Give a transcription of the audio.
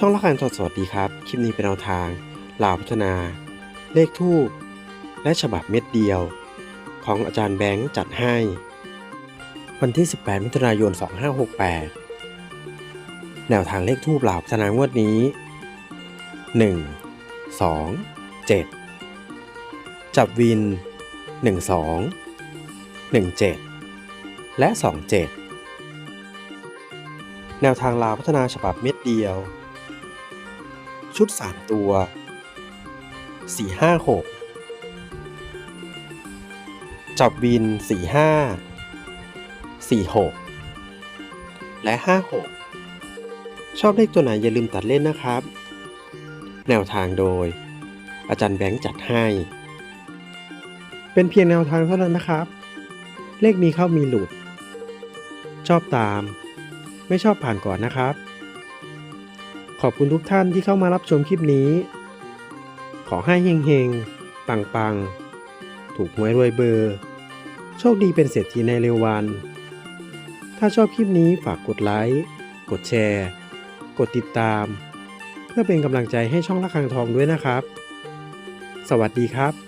ช่องละคันสดสวัสดีครับ คลิปนี้เป็นแนวทางลาพัฒนา เลขทูบและฉบับเม็ดเดียว ของอาจารย์แบงค์จัดให้ วันที่ 18 มิถุนายน 2568 แนวทางเลขทูบลาพัฒนางวดนี้ 1 2 7 จับวิน 1 2 1 7 และ 2 7แนวทางลาวพัฒนาฉบับเม็ดเดียว ชุด 3 ตัว 4 5 6 จับวิน 4 5 4 6 และ 5 6 ชอบเลขตัวไหนอย่าลืมตัดเล่นนะครับ แนวทางโดย อาจารย์แบงค์จัดให้ เป็นเพียงแนวทางเท่านั้นนะครับ เลขมีเข้ามีหลุด ชอบตาม ไม่ชอบผ่านก่อนนะครับ ขอบคุณทุกท่านที่เข้ามารับชมคลิปนี้ ขอให้เฮงๆ ปังๆ ถูกหวยรวยเบอร์ โชคดีเป็นเศรษฐีในเร็ววัน ถ้าชอบคลิปนี้ฝากกดไลค์ กดแชร์ กดติดตาม เพื่อเป็นกำลังใจให้ช่องละคังทองด้วยนะครับ สวัสดีครับ